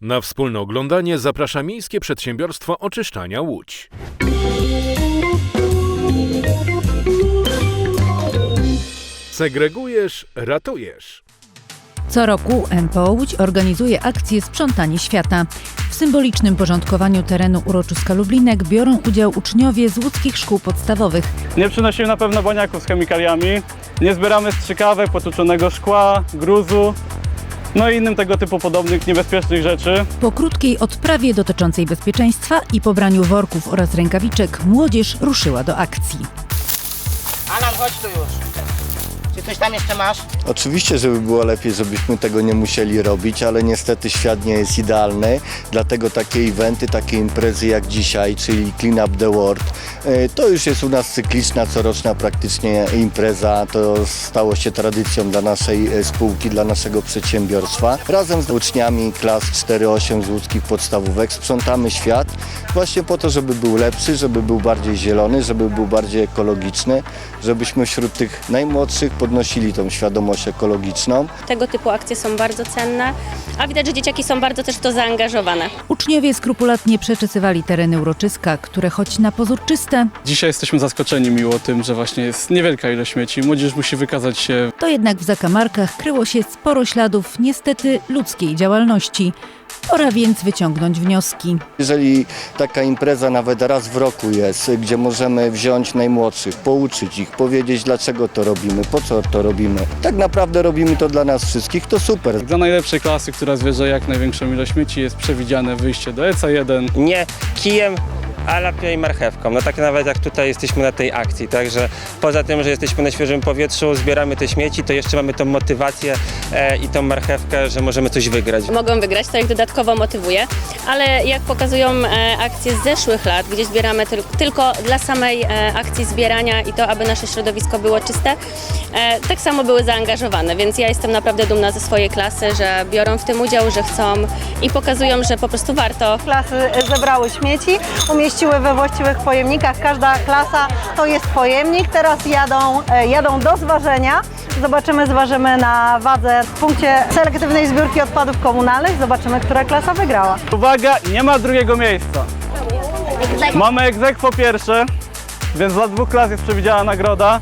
Na wspólne oglądanie zaprasza Miejskie Przedsiębiorstwo Oczyszczania Łódź. Segregujesz, ratujesz. Co roku MPO Łódź organizuje akcję Sprzątanie Świata. W symbolicznym porządkowaniu terenu uroczyska Lublinek biorą udział uczniowie z łódzkich szkół podstawowych. Nie przynosimy na pewno baniaków z chemikaliami. Nie zbieramy strzykawek, potłuczonego szkła, gruzu, no i innym tego typu podobnych niebezpiecznych rzeczy. Po krótkiej odprawie dotyczącej bezpieczeństwa i pobraniu worków oraz rękawiczek młodzież ruszyła do akcji. Alan, chodź tu już. Coś tam jeszcze masz? Oczywiście, żeby było lepiej, żebyśmy tego nie musieli robić, ale niestety świat nie jest idealny, dlatego takie eventy, takie imprezy jak dzisiaj, czyli Clean Up the World, e, to już jest u nas cykliczna, coroczna praktycznie impreza, to stało się tradycją dla naszej e, spółki, dla naszego przedsiębiorstwa. Razem z uczniami klas 4-8 z łódzkich podstawówek sprzątamy świat właśnie po to, żeby był lepszy, żeby był bardziej zielony, żeby był bardziej ekologiczny, żebyśmy wśród tych najmłodszych podnosili tą świadomość ekologiczną. Tego typu akcje są bardzo cenne, a widać, że dzieciaki są bardzo też w to zaangażowane. Uczniowie skrupulatnie przeczesywali tereny uroczyska, które choć na pozór czyste, Dzisiaj jesteśmy zaskoczeni miło tym, że właśnie jest niewielka ilość śmieci. Młodzież musi wykazać się to jednak w zakamarkach kryło się sporo śladów niestety ludzkiej działalności. Pora więc wyciągnąć wnioski. Jeżeli taka impreza nawet raz w roku jest, gdzie możemy wziąć najmłodszych, pouczyć ich, powiedzieć dlaczego to robimy, po co to robimy, tak naprawdę robimy to dla nas wszystkich, to super. Dla najlepszej klasy, która zwierzę jak największą ilość śmieci, jest przewidziane wyjście do ECA1. nie kijem, a lepiej marchewką. No tak nawet jak tutaj jesteśmy na tej akcji. Także poza tym, że jesteśmy na świeżym powietrzu, zbieramy te śmieci, to jeszcze mamy tą motywację e, i tą marchewkę, że możemy coś wygrać. Mogą wygrać, to ich dodatkowo motywuje, ale jak pokazują e, akcje z zeszłych lat, gdzie zbieramy tyl- tylko dla samej e, akcji zbierania i to, aby nasze środowisko było czyste, e, tak samo były zaangażowane, więc ja jestem naprawdę dumna ze swojej klasy, że biorą w tym udział, że chcą i pokazują, że po prostu warto. Klasy zebrały śmieci, umieściły we właściwych pojemnikach. Każda klasa to jest pojemnik. Teraz jadą, e, jadą do zważenia. Zobaczymy, zważymy na wadze w punkcie selektywnej zbiórki odpadów komunalnych. Zobaczymy, która klasa wygrała. Uwaga, nie ma drugiego miejsca. Mamy egzekwo pierwsze, więc dla dwóch klas jest przewidziana nagroda.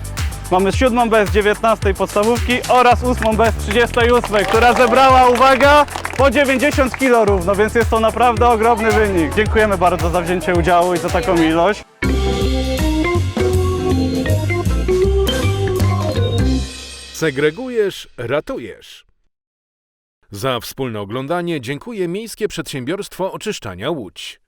Mamy siódmą B z 19 podstawówki oraz ósmą B z 38, która zebrała, uwaga, po 90 kg równo, więc jest to naprawdę ogromny wynik. Dziękujemy bardzo za wzięcie udziału i za taką ilość. Segregujesz, ratujesz. Za wspólne oglądanie dziękuję Miejskie Przedsiębiorstwo Oczyszczania Łódź.